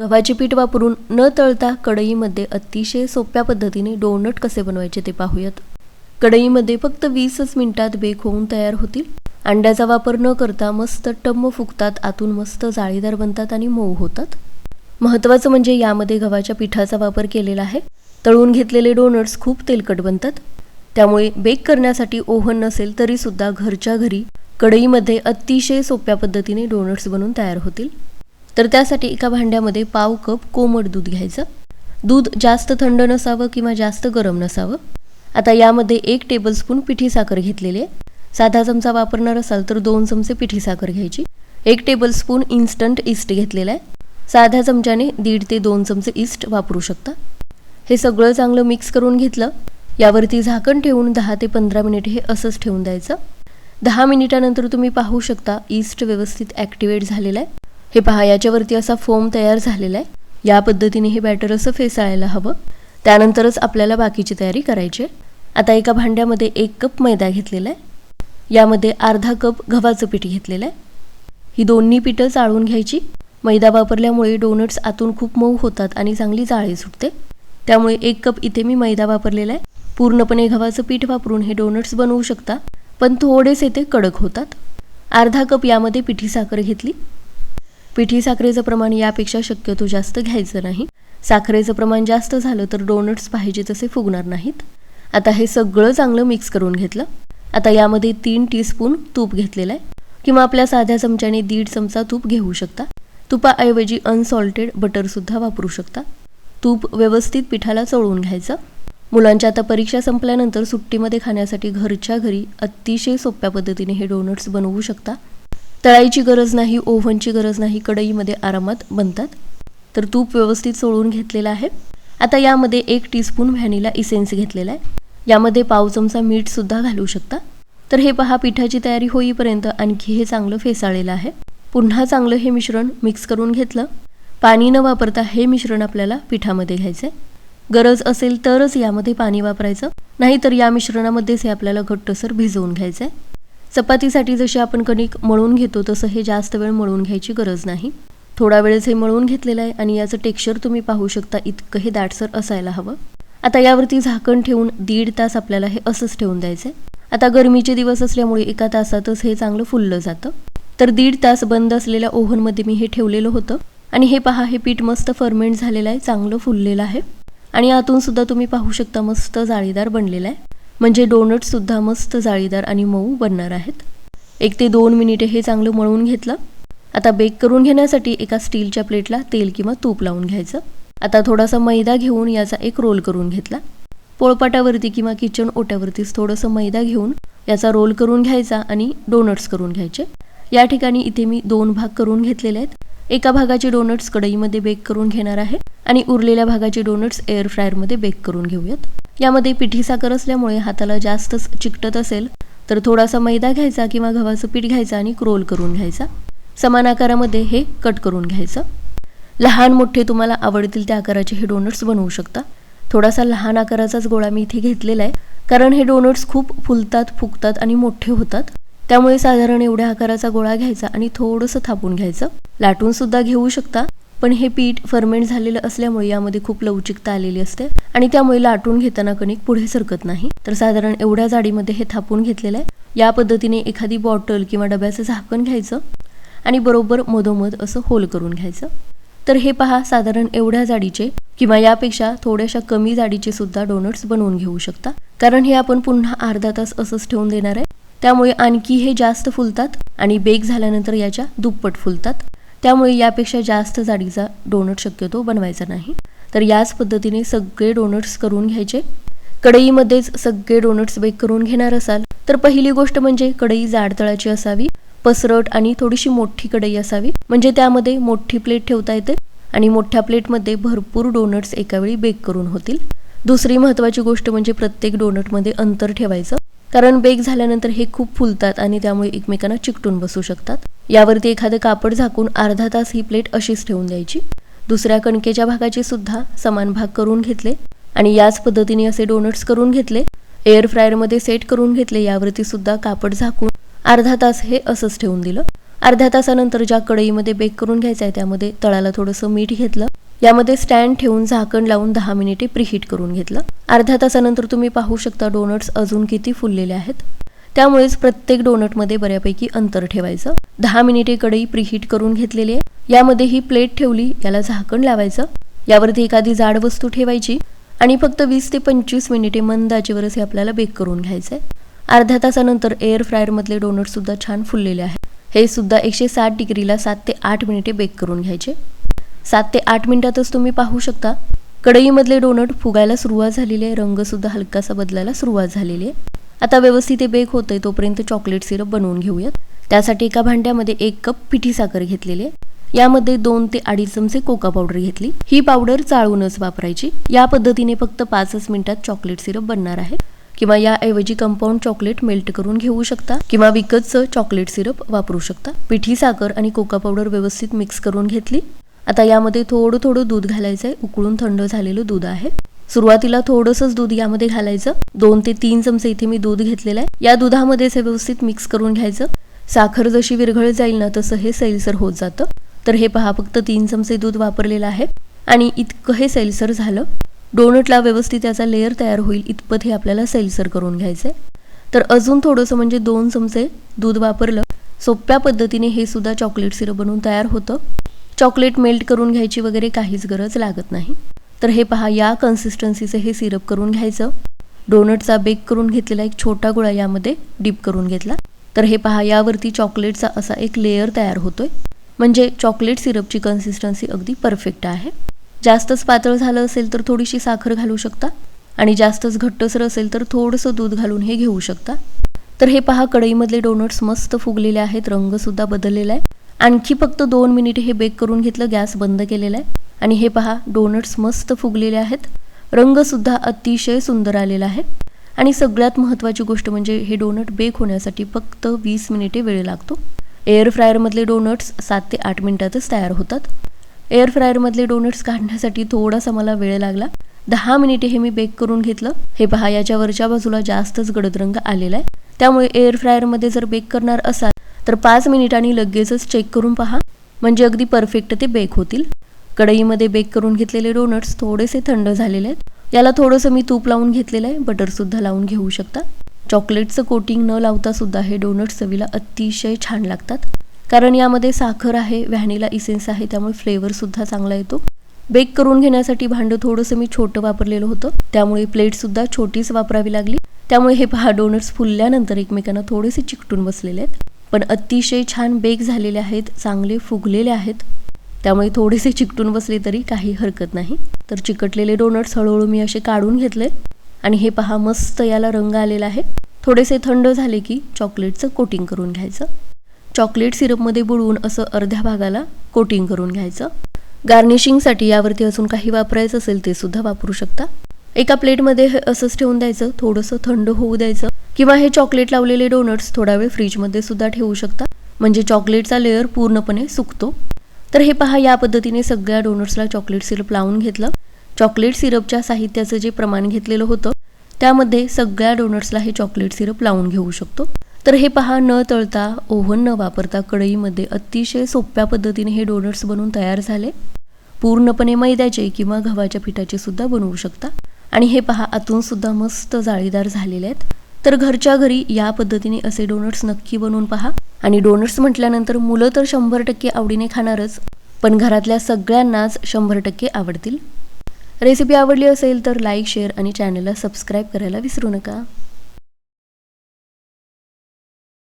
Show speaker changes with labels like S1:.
S1: गव्हाचे पीठ वापरून न तळता कढईमध्ये अतिशय सोप्या पद्धतीने डोनट कसे बनवायचे ते पाहूयात. कढईमध्ये फक्त वीसच मिनिटात बेक होऊन तयार होतील. अंड्याचा वापर न करता मस्त टम्म फुगतात आतून मस्त जाळीदार बनतात आणि मऊ होतात. महत्त्वाचं म्हणजे यामध्ये गव्हाच्या पिठाचा वापर केलेला आहे. तळून घेतलेले डोनट्स खूप तेलकट बनतात. त्यामुळे बेक करण्यासाठी ओव्हन नसेल तरीसुद्धा घरच्या घरी कढईमध्ये अतिशय सोप्या पद्धतीने डोनट्स बनवून तयार होतील. तर त्यासाठी एका भांड्यामध्ये पाव कप कोमट दूध घ्यायचं. दूध जास्त थंड नसावं किंवा जास्त गरम नसावं. आता यामध्ये एक टेबलस्पून पिठी साखर घेतलेली आहे. साधा चमचा वापरणार असाल तर दोन चमचे पिठी साखर घ्यायची. एक टेबलस्पून इन्स्टंट इस्ट घेतलेला आहे. साध्या चमच्याने दीड ते दोन चमचे इस्ट वापरू शकता. हे सगळं चांगलं मिक्स करून घेतलं. यावरती झाकण ठेवून दहा ते पंधरा मिनिट हे असंच ठेवून द्यायचं. दहा मिनिटानंतर तुम्ही पाहू शकता ईस्ट व्यवस्थित ॲक्टिवेट झालेलं आहे. हे पहा याच्यावरती असा फोम तयार झालेला आहे. या पद्धतीने हे बॅटर असं फेसाळायला हवं. त्यानंतरच आपल्याला बाकीची तयारी करायची आता एका भांड्यामध्ये एक कप मैदा घेतलेला आहे. यामध्ये अर्धा कप गव्हाचं पीठ घेतलेलं आहे. ही दोन्ही पिठं चाळून घ्यायची. मैदा वापरल्यामुळे डोनट्स आतून खूप मऊ होतात आणि चांगली जाळी सुटते. त्यामुळे एक कप इथे मी मैदा वापरलेला आहे. पूर्णपणे गव्हाचं पीठ वापरून हे डोनट्स बनवू शकता पण थोडेसे ते कडक होतात. अर्धा कप यामध्ये पिठी साखर घेतली. पिठी साखरेचं प्रमाण यापेक्षा शक्यतो जास्त घ्यायचं नाही. साखरेचं प्रमाण जास्त झालं तर डोनट्स पाहिजे तसे फुगणार नाहीत. आता हे सगळं चांगलं मिक्स करून घेतलं. आता यामध्ये तीन टीस्पून तूप घेतलेलं आहे. किंवा आपल्या साध्या चमच्याने दीड चमचा तूप घेऊ शकता. तुपाऐवजी अनसॉल्टेड बटरसुद्धा वापरू शकता. तूप व्यवस्थित पिठाला चळवून घ्यायचं. मुलांच्या आता परीक्षा संपल्यानंतर सुट्टीमध्ये खाण्यासाठी घरच्या घरी अतिशय सोप्या पद्धतीने हे डोनट्स बनवू शकता. तळाईची गरज नाही ओव्हनची गरज नाही कढईमध्ये आरामात बनतात. तर तूप व्यवस्थित चोळून घेतलेलं आहे. आता यामध्ये एक टीस्पून व्हॅनिला इसेन्स घेतलेला आहे. यामध्ये पाव चमचा मीठसुद्धा घालू शकता. तर हे पहा पिठाची तयारी होईपर्यंत आणखी हे चांगलं फेसाळलेलं आहे. पुन्हा चांगलं हे मिश्रण मिक्स करून घेतलं. पाणी न वापरता हे मिश्रण आपल्याला पिठामध्ये घ्यायचं आहे गरज असेल तरच यामध्ये पाणी वापरायचं. नाहीतर या मिश्रणामध्येच हे आपल्याला घट्टसर भिजवून घ्यायचं आहे चपातीसाठी जशी आपण कणिक मळून घेतो तसं हे जास्त वेळ मळून घ्यायची गरज नाही. थोडा वेळच हे मळून घेतलेलं आहे आणि याचं टेक्स्चर तुम्ही पाहू शकता इतकं हे दाटसर असायला हवं. आता यावरती झाकण ठेवून दीड तास आपल्याला हे असंच ठेवून द्यायचं आहे आता गरमीचे दिवस असल्यामुळे एका तासातच हे चांगलं फुललं जातं. तर दीड तास बंद असलेल्या ओव्हनमध्ये मी हे ठेवलेलं होतं. आणि हे पहा हे पीठ मस्त फर्मेंट झालेलं आहे चांगलं फुललेलं आहे. आणि आतून सुद्धा तुम्ही पाहू शकता मस्त जाळीदार बनलेलं आहे. म्हणजे डोनटसुद्धा मस्त जाळीदार आणि मऊ बनणार आहेत. एक ते दोन मिनिटे हे चांगलं मळून घेतलं. आता बेक करून घेण्यासाठी एका स्टीलच्या प्लेटला तेल किंवा तूप लावून घ्यायचं. आता थोडासा मैदा घेऊन याचा एक रोल करून घेतला. पोळपाटावरती किंवा किचन ओट्यावरतीच थोडंसं मैदा घेऊन याचा रोल करून घ्यायचा आणि डोनट्स करून घ्यायचे. या ठिकाणी इथे मी दोन भाग करून घेतलेले आहेत. एका भागाचे डोनट्स कढईमध्ये बेक करून घेणार आहे आणि उरलेल्या भागाचे डोनट्स एअर फ्रायरमध्ये बेक करून घेऊयात. यामध्ये पिठी साखर असल्यामुळे हाताला जास्तच चिकटत असेल तर थोडासा मैदा घ्यायचा किंवा गव्हाचं पीठ घ्यायचं आणि क्रोल करून घ्यायचा. समान आकारामध्ये हे कट करून घ्यायचं. लहान मोठे तुम्हाला आवडतील त्या आकाराचे हे डोनट्स बनवू शकता. थोडासा लहान आकाराचाच गोळा मी इथे घेतलेला आहे कारण हे डोनट्स खूप फुलतात फुगतात आणि मोठे होतात. त्यामुळे साधारण एवढ्या आकाराचा गोळा घ्यायचा आणि थोडंसं थापून घ्यायचं. लाटून सुद्धा घेऊ शकता पण हे पीठ फर्मेंट झालेलं असल्यामुळे यामध्ये खूप लवचिकता आलेली असते आणि त्यामुळे लाटून घेताना कणिक पुढे सरकत नाही. तर साधारण एवढ्या जाडीमध्ये हे थापून घेतलेलं आहे. या पद्धतीने एखादी बॉटल किंवा डब्याचं झाकण घ्यायचं आणि बरोबर मधोमध असं होल करून घ्यायचं. तर हे पहा साधारण एवढ्या जाडीचे किंवा यापेक्षा थोड्याशा कमी जाडीचे सुद्धा डोनट्स बनवून घेऊ शकता. कारण हे आपण पुन्हा अर्धा तास असंच ठेवून देणार आहे. त्यामुळे आणखी हे जास्त फुलतात आणि बेक झाल्यानंतर याच्या दुप्पट फुलतात. त्यामुळे यापेक्षा जास्त जाडीचा डोनट शक्यतो बनवायचा नाही. तर याच पद्धतीने सगळे डोनट्स करून घ्यायचे. कढईमध्येच सगळे डोनट्स बेक करून घेणार असाल तर पहिली गोष्ट म्हणजे कढई जाड तळाची असावी पसरट आणि थोडीशी मोठी कढई असावी. म्हणजे त्यामध्ये मोठी प्लेट ठेवता येते आणि मोठ्या प्लेटमध्ये भरपूर डोनट्स एकावेळी बेक करून होतील. दुसरी महत्त्वाची गोष्ट म्हणजे प्रत्येक डोनटमध्ये अंतर ठेवायचं. कारण बेक झाल्यानंतर हे खूप फुलतात आणि त्यामुळे एकमेकांना चिकटून बसू शकतात. यावरती एखादं कापड झाकून अर्धा तास ही प्लेट अशीच ठेवून द्यायची. दुसऱ्या कणकेच्या भागाचे सुद्धा समान भाग करून घेतले आणि याच पद्धतीने असे डोनट्स करून घेतले. एअर फ्रायरमध्ये सेट करून घेतले यावरती सुद्धा कापड झाकून अर्धा तास हे असंच ठेवून दिलं. अर्ध्या तासानंतर ज्या कढईमध्ये बेक करून घ्यायचं आहे त्यामध्ये तळाला थोडंसं मीठ घेतलं. यामध्ये स्टँड ठेवून झाकण लावून दहा मिनिटे प्रिहीट करून घेतलं. अर्ध्या तासानंतर तुम्ही पाहू शकता डोनट्स अजून किती फुललेले आहेत. त्यामुळेच प्रत्येक डोनटमध्ये बऱ्यापैकी अंतर ठेवायचं. दहा मिनिटे कढई प्रिहीट करून घेतलेली आहे. यामध्ये ही प्लेट ठेवली याला झाकण लावायचं. यावरती एखादी जाड वस्तू ठेवायची आणि फक्त वीस ते पंचवीस मिनिटे मंद आचेवरच हे आपल्याला बेक करून घ्यायचं आहे अर्ध्या तासानंतर एअर फ्रायरमधले डोनट्ससुद्धा छान फुललेले आहेत. हे सुद्धा एकशे साठ डिग्रीला सात ते आठ मिनिटे बेक करून घ्यायचे. सात ते आठ मिनिटातच तुम्ही पाहू शकता. कढईमधले डोनट फुगायला सुरुवात झालेली आहे. रंगसुद्धा हलकासा बदलायला सुरुवात झालेली आहे. आता व्यवस्थित हे बेक होतंय तोपर्यंत चॉकलेट सिरप बनवून घेऊयात. त्यासाठी एका भांड्यामध्ये एक कप पिठी साखर घेतलेली आहे. यामध्ये दोन ते अडीच चमचे कोका पावडर घेतली. ही पावडर चाळूनच वापरायची. या पद्धतीने फक्त पाचच मिनिटात चॉकलेट सिरप बनणार आहे. किंवा याऐवजी कंपाऊंड चॉकलेट मेल्ट करून घेऊ शकता. किंवा विकतचं चॉकलेट सिरप वापरू शकता. पिठी साखर आणि कोका पावडर व्यवस्थित मिक्स करून घेतली. आता यामध्ये थोडं थोडं दूध घालायचं आहे उकळून थंड झालेलं दूध आहे. सुरुवातीला थोडंसंच दूध यामध्ये घालायचं. दोन ते तीन चमचे इथे मी दूध घेतलेलं आहे. या दुधामध्येच हे व्यवस्थित मिक्स करून घ्यायचं. साखर जशी विरघळ जाईल ना तसं हे सैलसर होत जातं. तर हे पहा फक्त तीन चमचे दूध वापरलेलं आहे. आणि इतकं हे सैलसर झालं. डोनटला व्यवस्थित त्याचा लेअर तयार होईल. इतपत हे आपल्याला सैलसर करून घ्यायचं आहे तर अजून थोडंसं म्हणजे दोन चमचे दूध वापरलं. सोप्या पद्धतीने हे सुद्धा चॉकलेट सिरप बनवून तयार होतं. चॉकलेट मेल्ट करून घ्यायची वगैरे काहीच गरज लागत नाही. तर हे पहा या कन्सिस्टन्सीचं हे सिरप करून घ्यायचं. डोनटचा बेक करून घेतलेला एक छोटा गोळा यामध्ये डीप करून घेतला. तर हे पहा यावरती चॉकलेटचा असा एक लेअर तयार होतोय. म्हणजे चॉकलेट सिरपची कन्सिस्टन्सी अगदी परफेक्ट आहे. जास्तच पातळ झालं असेल तर थोडीशी साखर घालू शकता. आणि जास्तच घट्टसर असेल तर थोडंसं दूध घालून हे घेऊ शकता. तर हे पहा कढईमधले डोनट्स मस्त फुगलेले आहेत रंगसुद्धा बदललेला आहे. आणखी फक्त दोन मिनिटे हे बेक करून घेतलं गॅस बंद केलेला आहे. आणि हे पहा डोनट्स मस्त फुगलेले आहेत. रंगसुद्धा अतिशय सुंदर आलेला आहे. आणि सगळ्यात महत्त्वाची गोष्ट म्हणजे हे डोनट बेक होण्यासाठी फक्त वीस मिनिटे वेळ लागतो. एअर फ्रायरमधले डोनट्स सात ते आठ मिनिटातच तयार होतात. एअर फ्रायरमधले डोनट्स काढण्यासाठी थोडासा मला वेळ लागला. दहा मिनिटे हे मी बेक करून घेतलं. हे पहा याच्या वरच्या बाजूला जास्तच गडद रंग आलेला आहे. त्यामुळे एअर फ्रायरमध्ये जर बेक करणार असाल तर पाच मिनिटांनी लगेचच चेक करून पहा. म्हणजे अगदी परफेक्ट ते बेक होतील. कढईमध्ये बेक करून घेतलेले डोनट्स थोडेसे थंड झालेले आहेत. याला थोडंसं मी तूप लावून घेतलेलं आहे. बटरसुद्धा लावून घेऊ शकता. चॉकलेटचं कोटिंग न लावता सुद्धा हे डोनट्स चवीला अतिशय छान लागतात. कारण यामध्ये साखर आहे व्हॅनिला इसेन्स आहे त्यामुळे फ्लेवरसुद्धा चांगला येतो. बेक करून घेण्यासाठी भांडं थोडंसं मी छोटं वापरलेलं होतं. त्यामुळे प्लेटसुद्धा छोटीच वापरावी लागली. त्यामुळे हे पहा डोनट्स फुलल्यानंतर एकमेकांना थोडेसे चिकटून बसलेले आहेत. पण अतिशय छान बेक झालेले आहेत चांगले फुगलेले आहेत. त्यामुळे थोडेसे चिकटून बसले तरी काही हरकत नाही. तर चिकटलेले डोनट्स हळूहळू मी असे काढून घेतले. आणि हे पहा मस्त याला रंग आलेला आहे. थोडेसे थंड झाले की चॉकलेटचं कोटिंग करून घ्यायचं. चॉकलेट सिरपमध्ये बुडवून असं अर्ध्या भागाला कोटिंग करून घ्यायचं. गार्निशिंगसाठी यावरती अजून काही वापरायचं असेल ते सुद्धा वापरू शकता. एका प्लेटमध्ये हे असंच ठेवून द्यायचं. थोडंसं थंड होऊ द्यायचं. किंवा हे चॉकलेट लावलेले डोनट्स थोडा वेळ फ्रीजमध्ये सुद्धा ठेवू शकता. म्हणजे चॉकलेटचा लेअर पूर्णपणे सुकतो. तर हे पहा या पद्धतीने सगळ्या डोनट्सला चॉकलेट सिरप लावून घेतलं. चॉकलेट सिरपच्या साहित्याचं जे प्रमाण घेतलेलं होतं त्यामध्ये सगळ्या डोनट्सला हे चॉकलेट सिरप लावून घेऊ शकतो. तर हे पहा न तळता ओव्हन न वापरता कढईमध्ये अतिशय सोप्या पद्धतीने हे डोनट्स बनवून तयार झाले. पूर्णपणे मैद्याचे किंवा गव्हाच्या पिठाचे सुद्धा बनवू शकता. आणि हे पहा आतून सुद्धा मस्त जाळीदार झालेले आहेत. तर घरच्या घरी या पद्धतीने असे डोनट्स नक्की बनवून पहा. आणि डोनट्स म्हटल्यानंतर मुलं तर शंभर टक्के आवडीने खाणारच पण घरातल्या सगळ्यांनाच शंभर टक्के आवडतील. रेसिपी आवडली असेल तर लाईक शेअर आणि चॅनलला सबस्क्राईब करायला विसरू नका.